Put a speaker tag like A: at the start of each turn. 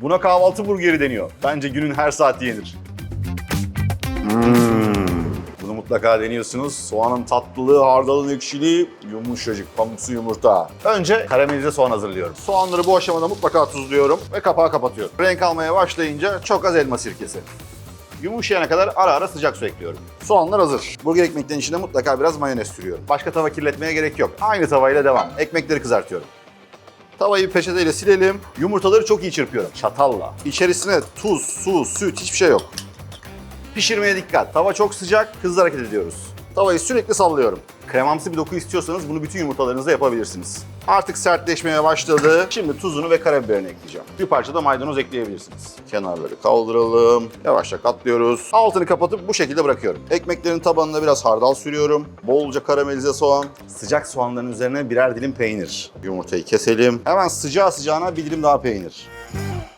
A: Buna kahvaltı burgeri deniyor. Bence günün her saati yenir. Hmm. Bunu mutlaka deniyorsunuz. Soğanın tatlılığı, hardalın ekşiliği, yumuşacık pamuksu yumurta. Önce karamelize soğan hazırlıyorum. Soğanları bu aşamada mutlaka tuzluyorum ve kapağı kapatıyorum. Renk almaya başlayınca çok az elma sirkesi. Yumuşayana kadar ara ara sıcak su ekliyorum. Soğanlar hazır. Burger ekmeklerin içine mutlaka biraz mayonez sürüyorum. Başka tava kirletmeye gerek yok. Aynı tavayla devam. Ekmekleri kızartıyorum. Tavayı peçeteyle silelim. Yumurtaları çok iyi çırpıyorum. Çatalla. İçerisine tuz, su, süt hiçbir şey yok. Pişirmeye dikkat. Tava çok sıcak, hızlı hareket ediyoruz. Tavayı sürekli sallıyorum. Kremamsı bir doku istiyorsanız bunu bütün yumurtalarınızda yapabilirsiniz. Artık sertleşmeye başladı. Şimdi tuzunu ve karabiberini ekleyeceğim. Bir parça da maydanoz ekleyebilirsiniz. Kenarları kaldıralım. Yavaşça katlıyoruz. Altını kapatıp bu şekilde bırakıyorum. Ekmeklerin tabanına biraz hardal sürüyorum. Bolca karamelize soğan. Sıcak soğanların üzerine birer dilim peynir. Yumurtayı keselim. Hemen sıcağı sıcağına bir dilim daha peynir.